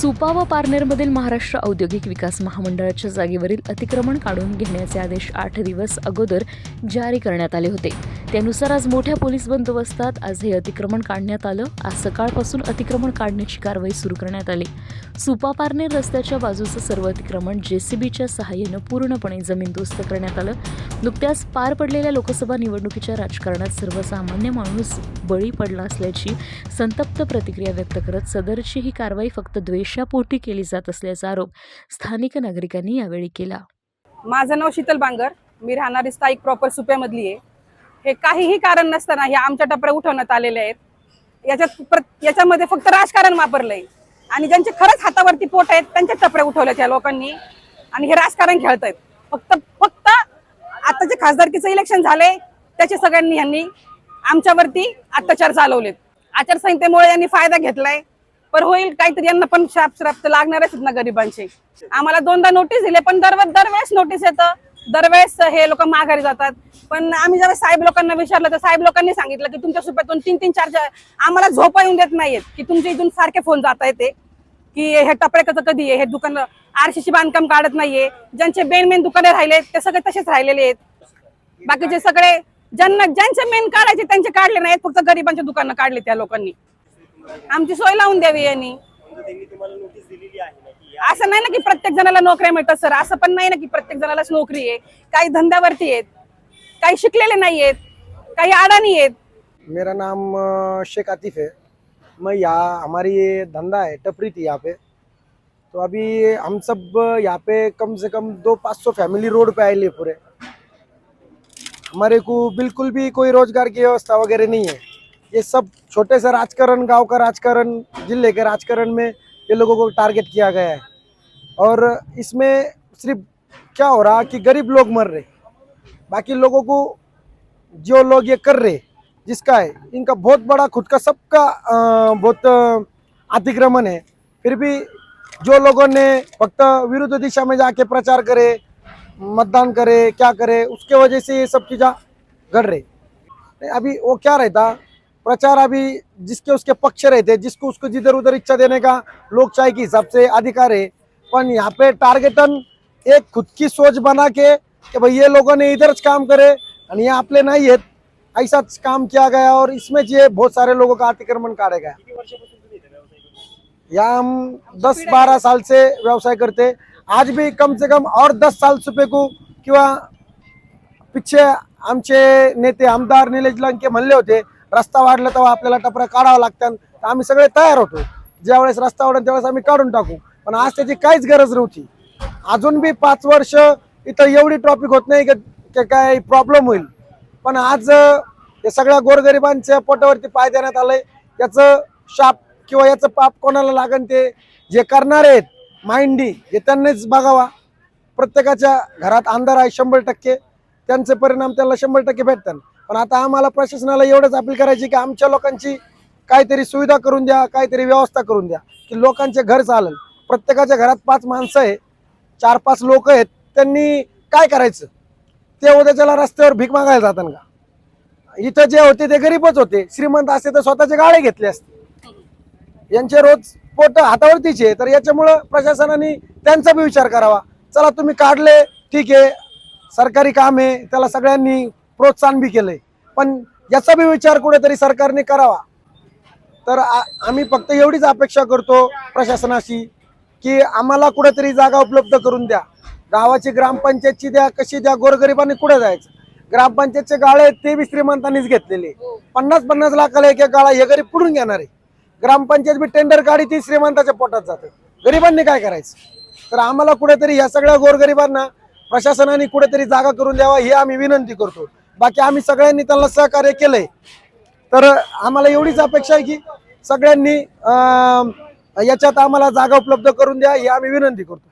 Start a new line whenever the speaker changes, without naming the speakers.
सुपा व पारनेरमधील महाराष्ट्र औद्योगिक विकास महामंडळाच्या जागेवरील अतिक्रमण काढून घेण्याचे आदेश आठ दिवस अगोदर जारी करण्यात आले होते. त्यानुसार आज मोठ्या पोलीस बंदोबस्तात आज हे अतिक्रमण काढण्यात आलं. आज सकाळपासून अतिक्रमण काढण्याची कारवाई सुरू करण्यात आली. सुपा पारनेर रस्त्याच्या बाजूचं सर्व अतिक्रमण जेसीबीच्या सहाय्यानं पूर्णपणे जमीनदोस्त करण्यात आलं. नुकत्याच पार पडलेल्या लोकसभा निवडणुकीच्या राजकारणात सर्वसामान्य माणूस बळी पडला असल्याची संतप्त प्रतिक्रिया व्यक्त करत सदरची ही कारवाई फक्त द्वेषापोटी केली जात असल्याचा आरोप स्थानिक नागरिकांनी यावेळी केला.
माझं नाव शीतल बांगर. मी राहणारी स्थायिक प्रॉपर सुप्यामधली आहे. हे काहीही कारण नसताना हे आमच्या टपऱ्या उठवण्यात आलेले आहेत. याच्यात याच्यामध्ये फक्त राजकारण वापरलंय. आणि ज्यांचे खरंच हातावरती पोट आहेत त्यांच्या टपऱ्या उठवल्यात या लोकांनी. आणि हे राजकारण खेळतायत. फक्त फक्त आता जे खासदारकीचं इलेक्शन झालंय त्याचे सगळ्यांनी यांनी आमच्यावरती अत्याचार चालवलेत. आचारसंहितेमुळे यांनी फायदा घेतलाय. पर होईल काहीतरी यांना पण शाप श्राप तर लागणारच आहेत ना गरिबांचे. आम्हाला दोनदा नोटीस दिले पण दर दरवेळेस नोटीस येतं. दरवेळेस हे लोक माघारी जातात. पण आम्ही जेव्हा साहेब लोकांना विचारलं तर साहेब लोकांनी सांगितलं की तुमच्या सुप्यातून तीन तीन चार चार आम्हाला झोपा येऊन देत नाहीयेत की तुमच्या इथून सारखे फोन जात आहेत ते की हे टपरे कसं कधी आहे हे दुकान आरशीची बांधकाम काढत नाहीये ज्यांचे मेन मेन दुकाने राहिले ते सगळे तसेच राहिलेले आहेत. बाकीचे सगळे ज्यांना ज्यांचे मेन काढायचे त्यांचे काढले नाहीत फक्त गरिबांचे दुकानं काढले त्या लोकांनी. आमची सोय लावून द्यावी यांनी. असं नाही ना प्रत्येक जणाला नोकऱ्या सर. असं पण नाही ना की प्रत्येक जणालाच नोकरी आहे. काही धंद्यावरती आहेत, काही शिकलेले नाही आहेत, काही अडाणी आहेत.
मेरा नाम शेख आतिफ है. मैं यहाँ, हमारी ये धंधा है, टपरी थी यहाँ पे। तो अभी हम सब यहाँ पे कम से कम दो पाँच सौ फैमिली रोड पे आए लिए पूरे। हमारे को बिल्कुल भी कोई रोज़गार की व्यवस्था वगैरह नहीं है। ये सब छोटे से राजकारण, गाँव का राजकारण, ज़िले के राजकारण में ये लोगों को टारगेट किया गया है। और इसमें सिर्फ़ क्या हो रहा कि गरीब लोग मर रहे, बाकी लोगों को जो लोग ये कर रहे, जिसका है, इनका बहुत बड़ा खुद का सबका बहुत अतिक्रमण है। फिर भी जो लोगों ने फक्त विरुद्ध दिशा में जाके प्रचार करे, मतदान करे, क्या करे, उसके वजह से ये सब चीज़ा घट रही। अभी वो क्या रहता, प्रचार अभी जिसके उसके पक्ष रहते, जिसको उसको जिधर उधर इच्छा देने का लोकशाही के हिसाब से अधिकार है पण यहाँ पे टारगेटन एक खुद की सोच बना के कि भाई ये लोगों ने इधर काम करे आणि ये आपले नाही आहेत ऐसा काम किया गया और इसमें जो है बहुत सारे लोगों का अतिक्रमण काढ़ा गया यहाँ हम दस बारह साल से व्यवसाय करते। आज भी कम से कम और दस साल सुपे को किंवा पिच्छे आमचे नेते आमदार निलेश लंके म्हणले होते रस्ता वाढला तेव्हा आपल्याला टपरा काढावं लागतात तर आम्ही सगळे तयार होतो. ज्यावेळेस रस्ता वाढेल त्यावेळेस आम्ही काढून टाकू. पण आज त्याची काहीच गरज नव्हती. अजून बी पाच वर्ष इथं एवढी ट्रॉफिक होत नाही का की काय प्रॉब्लेम होईल. पण आज अं, हे सगळ्या गोरगरिबांच्या पोटावरती पाय देण्यात आलंय. याचं शाप किंवा याचं पाप कोणाला लागन ते जे करणारे आहेत माइंडी हे त्यांनीच बघावा. प्रत्येकाच्या घरात अंधार आहे शंभर टक्के. त्यांचे परिणाम त्यांना शंभर टक्के भेटतात. पण आता आम्हाला प्रशासनाला एवढंच अपील करायची की आमच्या लोकांची काहीतरी सुविधा करून द्या काहीतरी व्यवस्था करून द्या की लोकांचे घर चालेल. प्रत्येकाच्या घरात पाच माणसं आहे चार पाच लोक आहेत त्यांनी काय करायचं? ते उद्याच्याला रस्त्यावर भीक मागायला जातात का? इथं जे होते ते गरीबच होते. श्रीमंत असते तर स्वतःचे गाळे घेतले असते. यांचे रोज पोट हातावरतीचे तर याच्यामुळं प्रशासनाने त्यांचा बी विचार करावा. चला तुम्ही काढले ठीक आहे. सरकारी काम आहे त्याला सगळ्यांनी प्रोत्साहन बी केलंय. पण याचा बी विचार कुठेतरी सरकारने करावा. तर आ- आम्ही फक्त एवढीच अपेक्षा करतो प्रशासनाशी. की आम्हाला कुठेतरी जागा उपलब्ध करून द्या. गावाची ग्रामपंचायतची द्या कशी द्या गोरगरिबांनी कुठे जायचं? ग्रामपंचायतचे गाळे आहेत ते बी श्रीमंतांनीच घेतलेले पन्नास पन्नास लाखाला एक एक गाळा हे गरीब पुढून घेणार आहे? ग्रामपंचायत बी टेंडर काढी ती श्रीमंताच्या पोटात जाते. गरिबांनी काय करायचं? तर आम्हाला कुठेतरी या सगळ्या गोरगरिबांना प्रशासनाने कुठेतरी जागा करून द्यावा ही आम्ही विनंती करतो. बाकी आम्ही सगळ्यांनी त्यांना सहकार्य केलंय. तर आम्हाला एवढीच अपेक्षा आहे की सगळ्यांनी अं, याच्यात आम्हाला जागा उपलब्ध करून द्या ही आम्ही विनंती करतो.